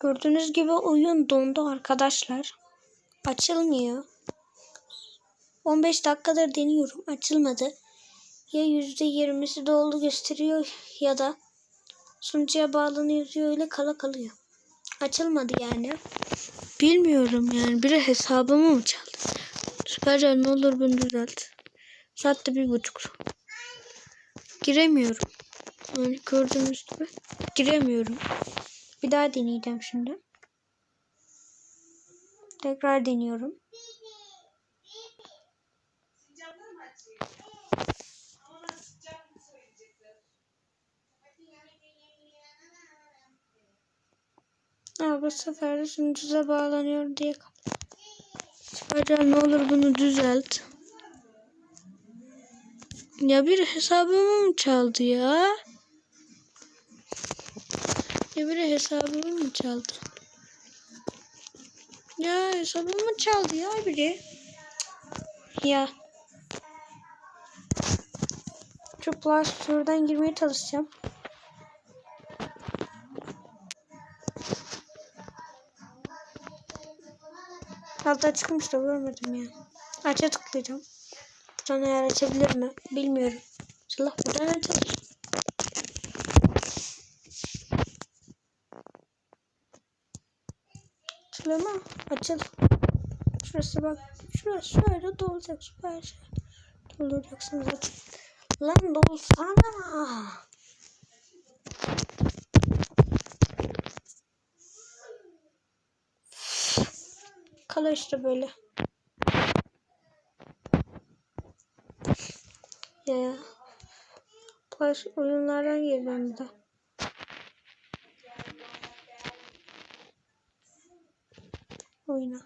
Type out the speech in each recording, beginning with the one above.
Gördüğünüz gibi oyun dondu arkadaşlar. Açılmıyor. 15 dakikadır deniyorum. Açılmadı. Ya %20'si doldu gösteriyor ya da sunucuya bağlanıyor öyle kala kalıyor. Açılmadı yani. Bilmiyorum yani. Biri hesabımı mı çaldı? Süpercan ne olur bunu düzelt. Saatte bir buçuk. Giremiyorum. Yani gördüğünüz gibi giremiyorum. Bir daha deneyeceğim şimdi. Tekrar deniyorum. Aa, bu sefer de sunucuza bağlanıyor diye. Süpercan ne olur bunu düzelt. Ya bir hesabımı mı çaldı ya? Ya hesabımı mı çaldı? Ya hesabımı çaldı ya biri. Ya. Şu Play Store'dan girmeye çalışacağım. Altta çıkmış da görmedim ya. Aça tıklayacağım. Buradan eğer açabilir mi? Bilmiyorum. İnşallah buradan açılır. Açılıyor? Açıl. Şurası bak. Şurası şöyle dolacak. Süper şey. Dolduracaksın zaten. Lan dolsana. Kala işte böyle. Ya. Baş oyunlardan girdim de. Oyuna.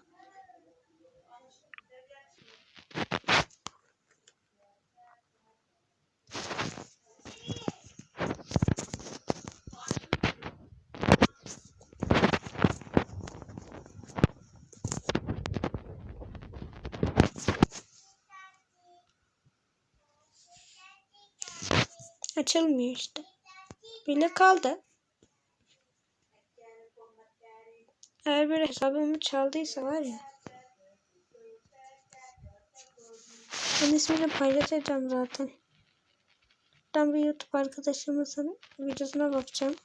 Açılmıyor işte. Böyle kaldı. Eğer bir hesabımı çaldıysa var ya. Ben ismini paylaşacağım zaten. Ben bir YouTube arkadaşımızın videosuna bakacağım.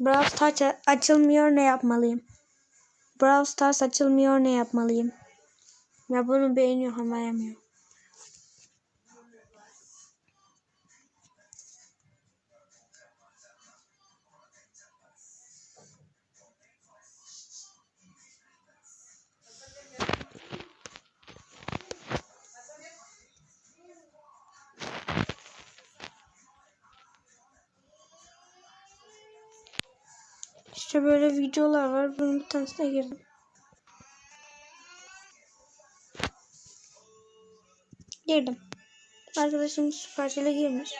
Brawl Stars açılmıyor ne yapmalıyım? Brawl Stars açılmıyor ne yapmalıyım? Ya bunu beğeniyor ama yemiyor. İşte böyle videolar var. Bunun bir tanesine girdim. Girdim. Arkadaşım süpercele girmiş.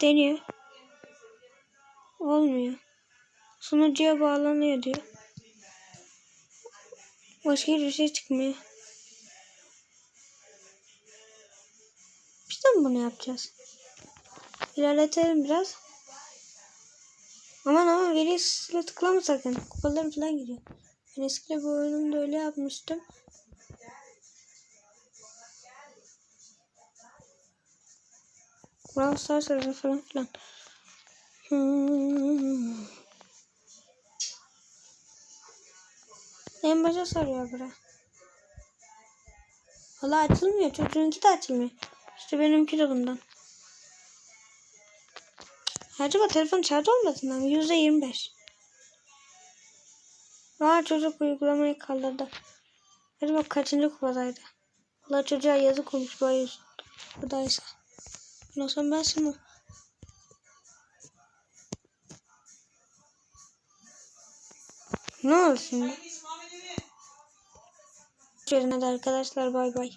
Deniyor. Olmuyor. Sunucuya bağlanıyor diyor. Başka bir şey çıkmıyor. Biz de mi bunu yapacağız? İlerletelim biraz. Aman aman geriye tıklama sakın. Kupalarım falan gidiyor. Ben eskide bu oyunumda öyle yapmıştım. Brawl Stars falan filan. Hmm. En başa sarıyor bura. Valla açılmıyor. Çocuğunki de açılmıyor. İşte benimki de bundan. Acaba telefon şarj olmasın mı? Yüzde yirmi beş. Aa çocuk uygulamayı kaldırdı. Acaba kaçıncı kupadaydı? Valla çocuğa yazık olmuş bu ayı buradaysa. Nasıl ben şimdi? Ne oldu şimdi? Hadi arkadaşlar bay bay.